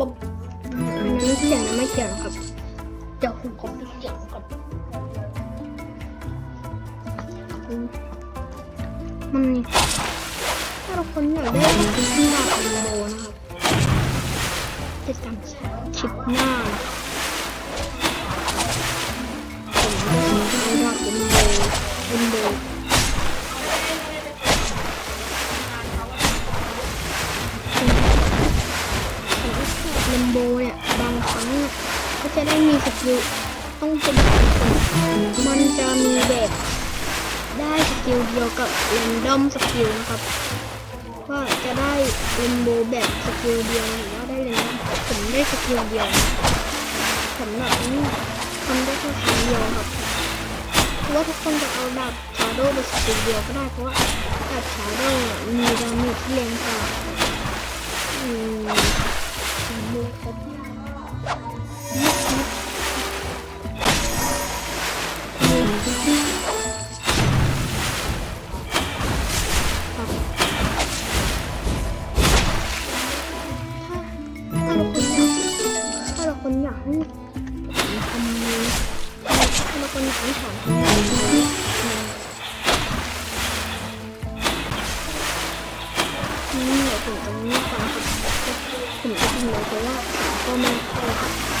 บบอันนั้นไม่เกี่ยวนะไม่เกี่ยวนะครับเดี๋ยวผมขอปิดเสียงก่อนมันนี่ถ้าเราคนอยากได้ขึ้นดาบคอมโบนะครับติดตามคลิปหน้าผมจะเอาดาบคอมโบคอมโบ กิลเดียวกับเรนดอมสกิลนะครับว่าจะได้เลนโบแบบสกิลเดียวหรือว่าได้เรนดอมผมได้สกิลเดียวสำหรับนี้ทำได้แค่ครั้งเดียวครับเพราะว่าทุกคนจะเอาดาบชาโดว์ไปสกิลเดียวก็ได้เพราะว่าดาบชาโดว์มีดาเมจที่แรงกว่า อยากให้ผมทำนี้ถ้าเราคนอยากให้ผมทำนี้นี่เดี๋ยวผมตรงนี้ก่อนครับผมจะทำเลยเพราะว่าก็ไม่เข้า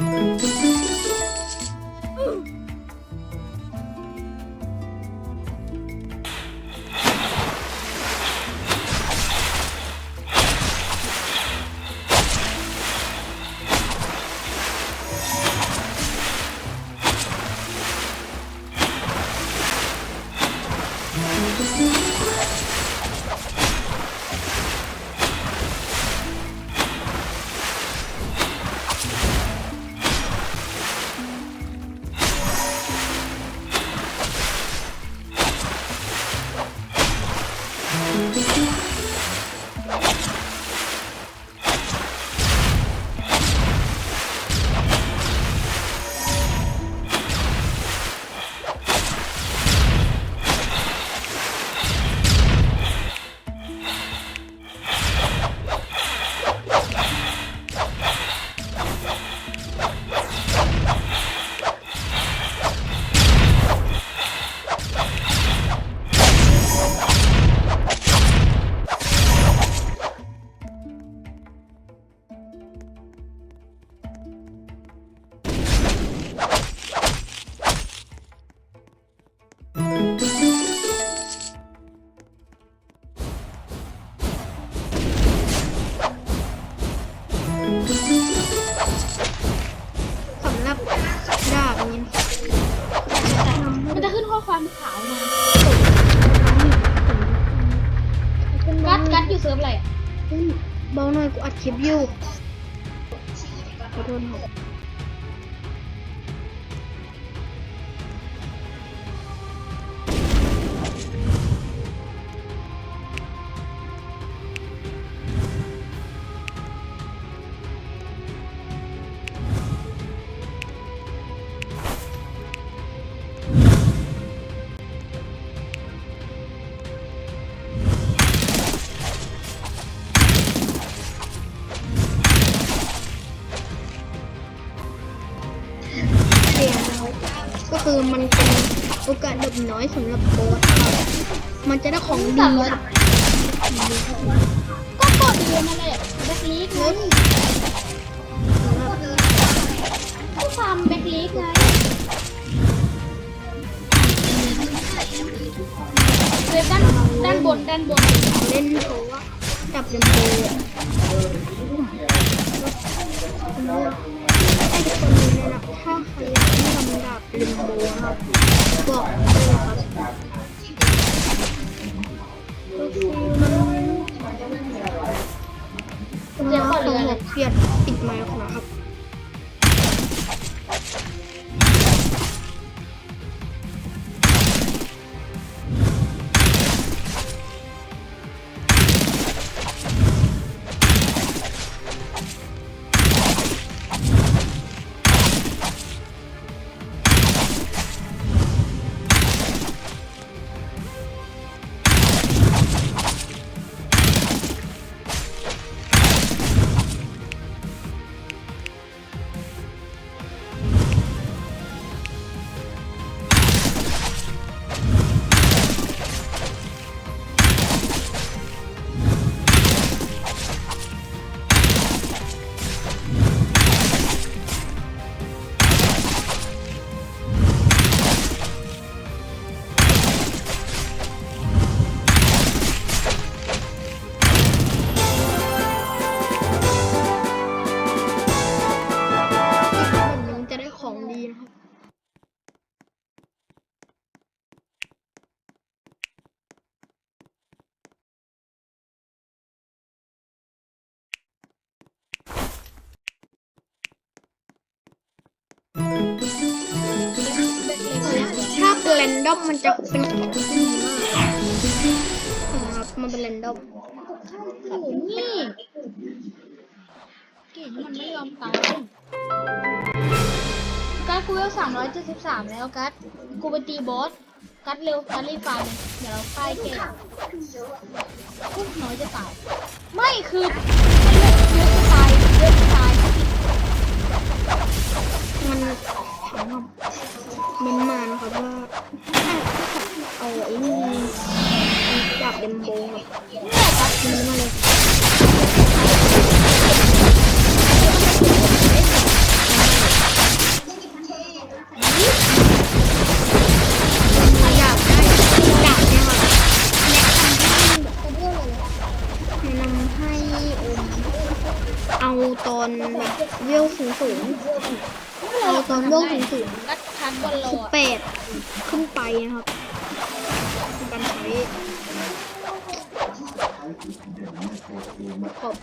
ครั เซิร์ฟอะไรอะเบาหน่อยกูอัดคลิปอยู่ขอโทษครั ก็คือมันเป็นโอกาสแบบน้อยสำหรับโบสครับมันจะได้ของดีครับก็กดเรียนนั่นแหละแบ็คลีกไงก็ฟาร์มแบ็คลีกไงเว็บด้านด้านบนด้านบนเล่นโชว์ว่าจับลำโพงอะ ไอ้ทุกคนเลยนะถ้าใครอยากทำดาบลิมโบครับบอกได้เลยครับก็คือมัน เป็นแรนดอมมันจะเป็นของที่ดีมากนะครับมันเป็นแรนดอมโอ้โหนี่เก่งมันไม่ยอมตายกัดกูเวลสามร้อยเจ็ดสิบสามแล้วกัดกูไปตีบอสกัดเร็วกัดรีบฟันเดี๋ยวเราป้ายเก่งอุ๊ยน้อยจะตาย ไม่คือเยอะจะตายเยอะจะตายมัน เม้นมานะครับว่าเอาไอ้นี่จับเดมโบครับเนี่ยกัดเม้นมาเลย เอาตอนแบบเวลสูงสูงๆเอาตอนเวลสูงสูงๆกัดคันบอลโลสิบอะแปดขึ้นไปนะครับในการใช้ขอบ